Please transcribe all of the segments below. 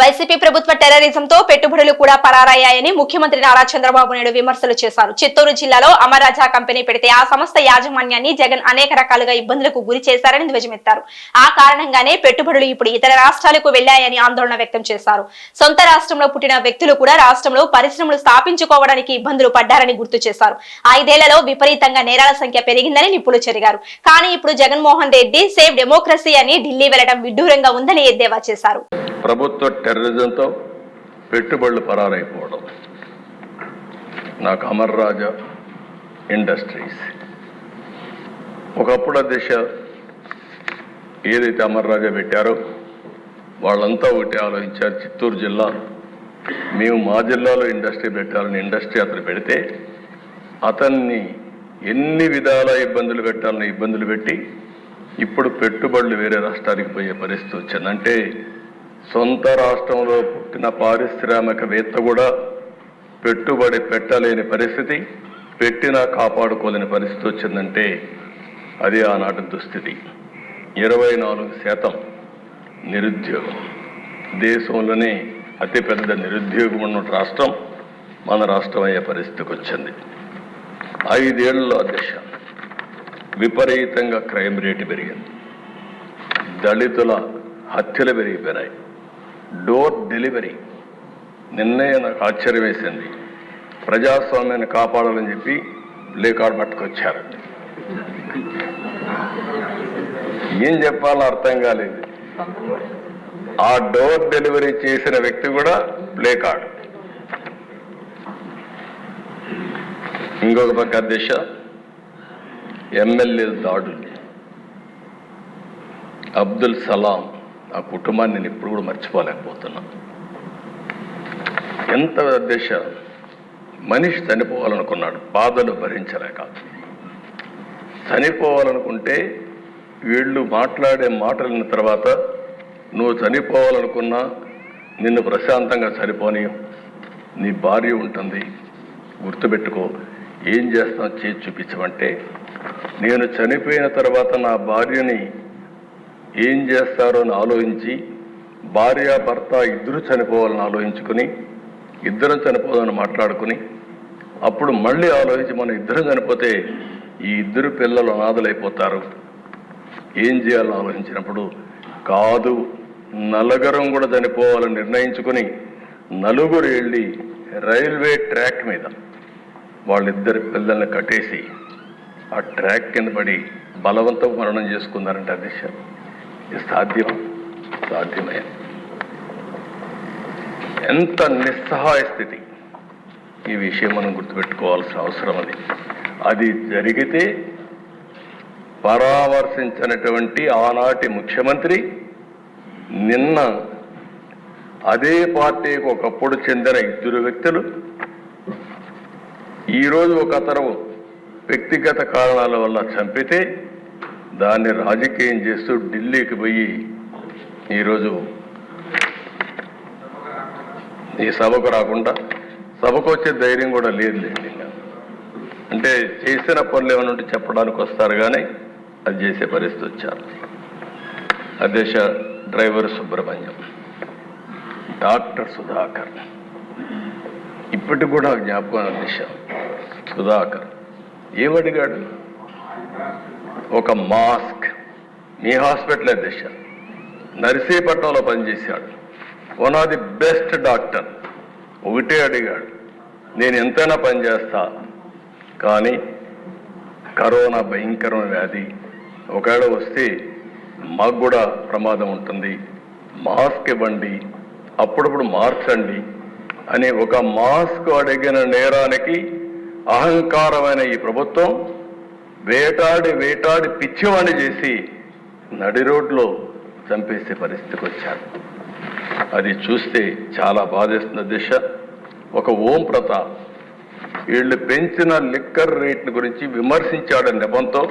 YCP ప్రభుత్వ టెర్రరిజంతో పెట్టుబడులు కూడా పరారయ్యాయని ముఖ్యమంత్రి నారా చంద్రబాబు నాయుడు విమర్శలు చేశారు. చిత్తూరు జిల్లాలో అమరాజా కంపెనీ పెడితే ఆ సంస్థ యాజమాన్యాన్ని జగన్ అనేక రకాలుగా ఇబ్బందులకు గురి చేశారని ధ్వజమెత్తారు. ఆ కారణంగానే పెట్టుబడులు ఇప్పుడు ఇతర రాష్ట్రాలకు వెళ్ళాయని ఆందోళన వ్యక్తం చేశారు. సొంత రాష్ట్రంలో పుట్టిన వ్యక్తులు కూడా రాష్ట్రంలో పరిశ్రమలు స్థాపించుకోవడానికి ఇబ్బందులు పడ్డారని గుర్తు చేశారు. ఐదేళ్ళలో విపరీతంగా నేరాల సంఖ్య పెరిగిందని నిపుణులు చెరిగారు. కానీ ఇప్పుడు జగన్మోహన్ రెడ్డి సేవ్ డెమోక్రసీ అని ఢిల్లీ వెళ్ళడం విడ్డూరంగా ఉందని ఎద్దేవా చేశారు. ప్రభుత్వ టెర్రరిజంతో పెట్టుబడులు పరారైపోవడం. నాకు అమర్ రాజా ఇండస్ట్రీస్. ఒకప్పుడు ఆ దిశ ఏదైతే అమర్ రాజా పెట్టారో వాళ్ళంతా ఒకటి ఆలోచించారు. చిత్తూరు జిల్లా మేము మా జిల్లాలో ఇండస్ట్రీ పెట్టాలని ఇండస్ట్రీ అతను పెడితే అతన్ని ఎన్ని విధాల ఇబ్బందులు పెట్టాలని ఇబ్బందులు పెట్టి ఇప్పుడు పెట్టుబడులు వేరే రాష్ట్రానికి పోయే పరిస్థితి వచ్చింది. అంటే సొంత రాష్ట్రంలో పుట్టిన పారిశ్రామికవేత్త కూడా పెట్టుబడి పెట్టలేని పరిస్థితి పెట్టినా కాపాడుకోలేని పరిస్థితి వచ్చిందంటే అది ఆనాటి దుస్థితి. ఇరవై నాలుగు శాతం నిరుద్యోగం. దేశంలోనే అతిపెద్ద నిరుద్యోగం ఉన్న రాష్ట్రం మన రాష్ట్రం అయ్యే పరిస్థితికి వచ్చింది. ఐదేళ్ళలో అధ్యక్ష విపరీతంగా క్రైమ్ రేటు పెరిగింది. దళితుల హత్యలు పెరిగిపోయినాయి. Door delivery. నిన్నే నాకు ఆశ్చర్యం వేసింది ప్రజాస్వామ్యాన్ని కాపాడాలని చెప్పి లేకాడు పట్టుకొచ్చారు. ఏం చెప్పాలో అర్థం కాలేదు. ఆ డోర్ డెలివరీ చేసిన వ్యక్తి కూడా ప్లే కార్డ్. ఇంకొక పక్క దిశ ఎమ్మెల్యే దాడులు. అబ్దుల్ సలాం. ఆ కుటుంబాన్ని నేను ఇప్పుడు కూడా మర్చిపోలేకపోతున్నా ఎంత దశ మనిషి చనిపోవాలనుకున్నాడు బాధలు భరించలేక. చనిపోవాలనుకుంటే వీళ్ళు మాట్లాడే మాటలిన తర్వాత నువ్వు చనిపోవాలనుకున్నా నిన్ను ప్రశాంతంగా చనిపోని నీ భార్య ఉంటుంది గుర్తుపెట్టుకో. ఏం చేస్తాం చేసి చూపించమంటే నేను చనిపోయిన తర్వాత నా భార్యని ఏం చేస్తారో అని ఆలోచించి భార్య భర్త ఇద్దరు చనిపోవాలని ఆలోచించుకుని ఇద్దరం చనిపోదామని మాట్లాడుకుని అప్పుడు మళ్ళీ ఆలోచించి మనం ఇద్దరం చనిపోతే ఈ ఇద్దరు పిల్లలు అనాథలైపోతారు. ఏం చేయాలని ఆలోచించినప్పుడు కాదు నలుగురం కూడా చనిపోవాలని నిర్ణయించుకుని నలుగురు వెళ్ళి రైల్వే ట్రాక్ మీద వాళ్ళిద్దరి పిల్లల్ని కట్టేసి ఆ ట్రాక్ కింద పడి బలవంతం మరణం చేసుకున్నారంటే అది సాధ్యం? సాధ్యమే. ఎంత నిస్సహాయ స్థితి. ఈ విషయం మనం గుర్తుపెట్టుకోవాల్సిన అవసరం అది. అది జరిగితే పరామర్శించినటువంటి ఆనాటి ముఖ్యమంత్రి నిన్న అదే పార్టీకి ఒకప్పుడు చెందిన ఇద్దరు వ్యక్తులు ఈరోజు ఒక అతను వ్యక్తిగత కారణాల వల్ల చంపితే దాన్ని రాజకీయం చేస్తూ ఢిల్లీకి పోయి ఈరోజు ఈ సభకు రాకుండా సభకు వచ్చే ధైర్యం కూడా లేదులేండి అంటే చేసిన పనులు ఏమైనా ఉంటే చెప్పడానికి వస్తారు కానీ అది చేసే పరిస్థితి వచ్చారు. అధ్యక్ష డ్రైవర్ సుబ్రహ్మణ్యం డాక్టర్ సుధాకర్. ఇప్పటికి కూడా జ్ఞాపకం అధ్యక్ష సుధాకర్ ఏమడిగాడు ఒక మాస్క్. మీ హాస్పిటల్ అధ్యక్ష నర్సీపట్నంలో పనిచేశాడు. One of the best doctor ఒకటే అడిగాడు. నేను ఎంతైనా పనిచేస్తా కానీ కరోనా భయంకరమైన వ్యాధి. ఒకవేళ వస్తే మాకు కూడా ప్రమాదం ఉంటుంది. మాస్క్ ఇవ్వండి. అప్పుడప్పుడు మార్చండి అని ఒక మాస్క్ అడిగిన నేరానికి అహంకారమైన ఈ ప్రభుత్వం వేటాడి వేటాడి పిచ్చివాణి చేసి నడి రోడ్లో చంపేసే పరిస్థితికి వచ్చారు. అది చూస్తే చాలా బాధేస్తున్న దిశ. ఒక ఓం ప్రతాప్ వీళ్ళు పెంచిన లిక్కర్ రేట్ల గురించి విమర్శించాడని నెపంతో.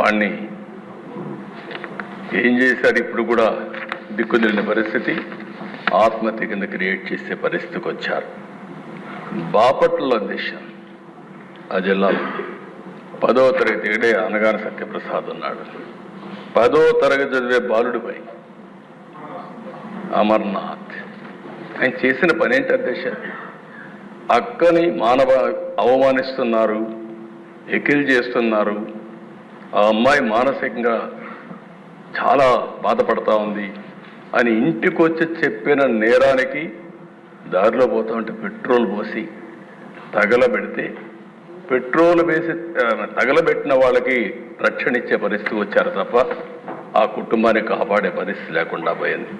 వాణ్ణి ఏం చేశారు ఇప్పుడు కూడా? దిక్కుదిలిన పరిస్థితి. ఆత్మహత్య కింద క్రియేట్ చేసే పరిస్థితికి వచ్చారు. బాపట్ల దిశ. ఆ జిల్లాలో. పదో తరగతి ఏడే అనగాన సత్యప్రసాద్ ఉన్నాడు. పదో తరగతి చదివే బాలుడిపై అమర్నాథ్. ఆయన చేసిన పని ఏంటి అధ్యక్ష? అక్కని మానవ అవమానిస్తున్నారు ఎకిల్ చేస్తున్నారు. ఆ అమ్మాయి మానసికంగా చాలా బాధపడతా ఉంది అని ఇంటికి వచ్చి చెప్పిన నేరానికి దారిలో పోతా ఉంటే పెట్రోల్ పోసి తగలబెడితే పెట్రోల్ వేసి తగలబెట్టిన వాళ్ళకి రక్షణ ఇచ్చే పరిస్థితి వచ్చారు తప్ప ఆ కుటుంబాన్ని కాపాడే పరిస్థితి లేకుండా పోయింది.